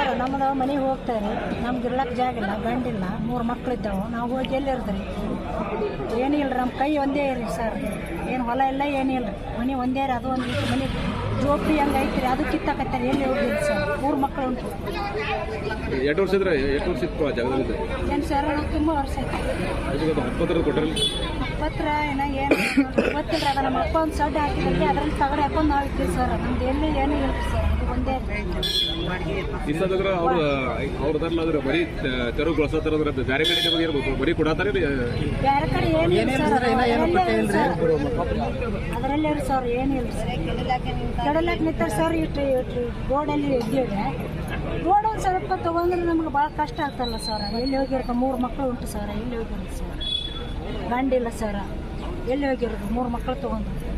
Sir ನಮ್ಮದು ಮನೆಗೆ ಹೋಗ್ತಾರೆ? ನಮ್ಗೆ ಇರ್ಲಕ್ಕೆ ಜಾಗ ಇಲ್ಲ ಗಂಡಿಲ್ಲ ಮೂರು ಮಕ್ಕಳಿದ್ದಾವೆ ನಾವು ಹೋಗಿ ಎಲ್ಲಿ ಇರ್ತೀರಿ ಏನಿಲ್ಲ ನಮ್ಮ ಕೈ ಒಂದೇ ಇರಿ ಸರ್. ಏನು ಹೊಲ ಇಲ್ಲ ಏನಿಲ್ಲ ರೀ ಮನೆ ಒಂದೇ ರೀ ಅದು ಒಂದು ಮನೆ ಜೋಪಿ ಹಂಗೆ ಐತ್ರಿ ಅದು ಕಿತ್ತಾಕತ್ತಾರೆ ಎಲ್ಲಿ ಹೋಗಿರಿ ಸರ್? ಮೂರು ಮಕ್ಕಳು ಉಂಟು. ಎಂಟು ವರ್ಷ ಇದ್ರೆ? ಎಷ್ಟು ವರ್ಷ ಇತ್ತು ಆ ಜಾಗದಲ್ಲಿ ಏನು ಸರ್ ತುಂಬ ವರ್ಷ ಆಯ್ತು. ಪತ್ರ ಏನ ಏನು ಗೊತ್ತಿಲ್ಲ ಅದ ನಮ್ಮ ಅಪ್ಪ ಒಂದು ಸಡ್ಡು ಹಾಕಿದ್ರೆ ಅದ್ರಲ್ಲಿ ತಗಡೆ ಹಾಕೊಂಡು ನಾವು ಇರ್ತೀವಿ ಸರ್. ನಮ್ದು ಎಲ್ಲಿ ಏನೂ ಇಲ್ಲ ಸರ್. ಇಷ್ಟಂದ್ರೆ ಅವ್ರು ಅವ್ರದಲ್ಲ ಅಂದ್ರೆ ಬರೀ ತೆರವು ಬಳಸತ್ತಾರ ಬೇರೆ ಕಡೆ ನಮಗೆ ಇರ್ಬೇಕು ಬರೀ ಕೊಡತ್ತಾರೆ ಬೇರೆ ಕಡೆ ಅದರಲ್ಲೇ ಸರ್. ಏನಿಲ್ಲ ಕೆಡಲಾಕ್ ನಿಂತಾರೆ ಸರ್ ಇಟ್ಟು ಇಟ್ಟು ರೋಡಲ್ಲಿ ಇದ್ದೀವಿ ರೋಡ್ ಒಂದು ಸ್ವಲ್ಪ ತಗೊಂಡ್ರೆ ನಮ್ಗೆ ಭಾಳ ಕಷ್ಟ ಆಗ್ತಲ್ಲ ಸರ್. ಎಲ್ಲಿ ಹೋಗಿರ್ಕ ಮೂರು ಮಕ್ಕಳು ಉಂಟು ಸರ್. ಎಲ್ಲಿ ಹೋಗಿರೋದು ಸರ್? ಗಂಡಿಲ್ಲ ಸರ್. ಎಲ್ಲಿ ಹೋಗಿರೋದು? ಮೂರು ಮಕ್ಕಳು ತೊಗೊಂಡು ಹೆಸರು ಹೇಳ್ರಿ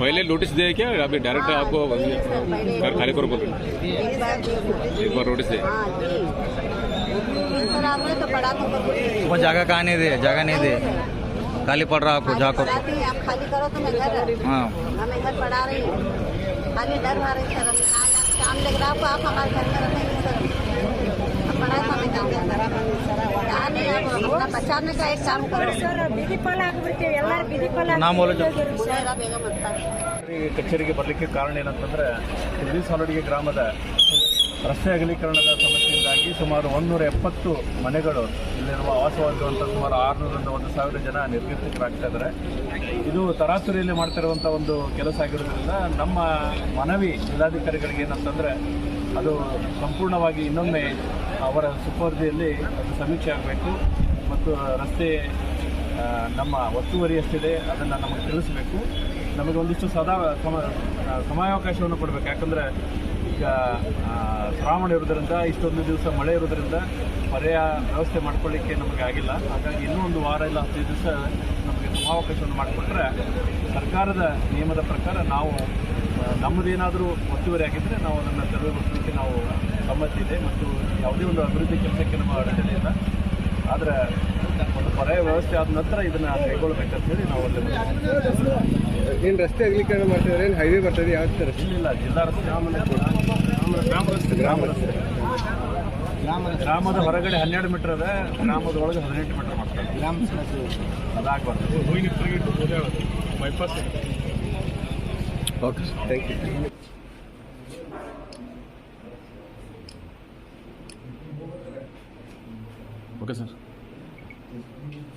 पहले नोटिस दे क्या? अभी डायरेक्ट हाँ, आपको खाली करो बोल एक बार नोटिस हाँ, दे तो तो वो जगह कहाँ नहीं दे जगह नहीं दे। हाँ, खाली पड़ रहा आपको जाकर। खाली करो तो मैं घर हाँ। हमें घर रही खाली डर मार रही सर काम लग रहा आपको आप हमारे घर में सर हमें काम ಕಚೇರಿಗೆ ಬರಲಿಕ್ಕೆ ಕಾರಣ ಏನಂತಂದ್ರೆ ಸಾಲಡಿಗೆ ಗ್ರಾಮದ ರಸ್ತೆ ಅಗಲೀಕರಣದ ಸಮಸ್ಯೆಯಿಂದಾಗಿ ಸುಮಾರು ಒಂದೂರ ಎಪ್ಪತ್ತು ಮನೆಗಳು ಇಲ್ಲಿರುವ ವಾಸವಾಗಿರುವಂಥ ಸುಮಾರು ಆರುನೂರರಿಂದ ಒಂದು ಸಾವಿರ ಜನ ನಿರ್ಗತಿಕರಾಗ್ತಾ ಇದ್ದಾರೆ. ಇದು ತರಾತುರಿಯಲ್ಲಿ ಮಾಡ್ತಿರುವಂಥ ಒಂದು ಕೆಲಸ ಆಗಿರೋದ್ರಿಂದ ನಮ್ಮ ಮನವಿ ಜಿಲ್ಲಾಧಿಕಾರಿಗಳಿಗೆ ಏನಂತಂದ್ರೆ, ಅದು ಸಂಪೂರ್ಣವಾಗಿ ಇನ್ನೊಮ್ಮೆ ಅವರ ಸುಪರ್ದಿಯಲ್ಲಿ ಅದು ಸಮೀಕ್ಷೆ ಆಗಬೇಕು. ಮತ್ತು ರಸ್ತೆ ನಮ್ಮ ಒತ್ತುವರಿ ಎಷ್ಟಿದೆ ಅದನ್ನು ನಮಗೆ ತಿಳಿಸಬೇಕು. ನಮಗೆ ಒಂದಿಷ್ಟು ಸದಾ ಸಮ ಸಮಯಾವಕಾಶವನ್ನು ಕೊಡಬೇಕು. ಯಾಕಂದರೆ ಈಗ ಶ್ರಾವಣ ಇರೋದ್ರಿಂದ ಇಷ್ಟೊಂದು ದಿವಸ ಮಳೆ ಇರೋದ್ರಿಂದ ಪರ್ಯಾಯ ವ್ಯವಸ್ಥೆ ಮಾಡ್ಕೊಳ್ಳಿಕ್ಕೆ ನಮಗೆ ಆಗಿಲ್ಲ. ಹಾಗಾಗಿ ಇನ್ನೂ ಒಂದು ವಾರ ಇಲ್ಲ, ಹತ್ತು ದಿವಸ ನಮಗೆ ಸಮಾವಕಾಶವನ್ನು ಮಾಡಿಕೊಟ್ರೆ ಸರ್ಕಾರದ ನಿಯಮದ ಪ್ರಕಾರ ನಾವು ನಮ್ಮದೇನಾದರೂ ಒತ್ತುವರಿ ಆಗಿದ್ದರೆ ನಾವು ಅದನ್ನು ತೆರವುಗೊಳಿಸಲಿಕ್ಕೆ ನಾವು ಸಮ್ಮತಿ ಇದೆ ಮತ್ತು ಯಾವುದೇ ಒಂದು ಅಭಿವೃದ್ಧಿ ಕೆಲಸಕ್ಕೆ ನಮ್ಮ ಅಡಚಣೆ ಇಲ್ಲ. ಆದರೆ ಒಂದು ಪರ್ಯಾಯ ವ್ಯವಸ್ಥೆ ಆದ ನಂತರ ಇದನ್ನು ಕೈಗೊಳ್ಬೇಕಂತ ಹೇಳಿ ನಾವು ಅಲ್ಲಿ ಏನು ರಸ್ತೆ ಅಗಲೀಕರಣ ಮಾಡ್ತಿದ್ರೆ? ಏನು ಹೈವೇ ಬರ್ತದೆ? ಯಾವ ಥರ ಇಲ್ಲ ಜಿಲ್ಲಾ ರಸ್ತೆ ಗ್ರಾಮ ರಸ್ತೆ. ಗ್ರಾಮ ರಸ್ತೆ. ಗ್ರಾಮದ ಹೊರಗಡೆ ಹನ್ನೆರಡು ಮೀಟರ್ ಅದ ಗ್ರಾಮದ ಒಳಗೆ ಹದಿನೆಂಟು ಮೀಟರ್ ಮಾಡ್ತಾರೆ. ಅದಾಗಬಾರ್ದು. Bypass okay thank you okay sir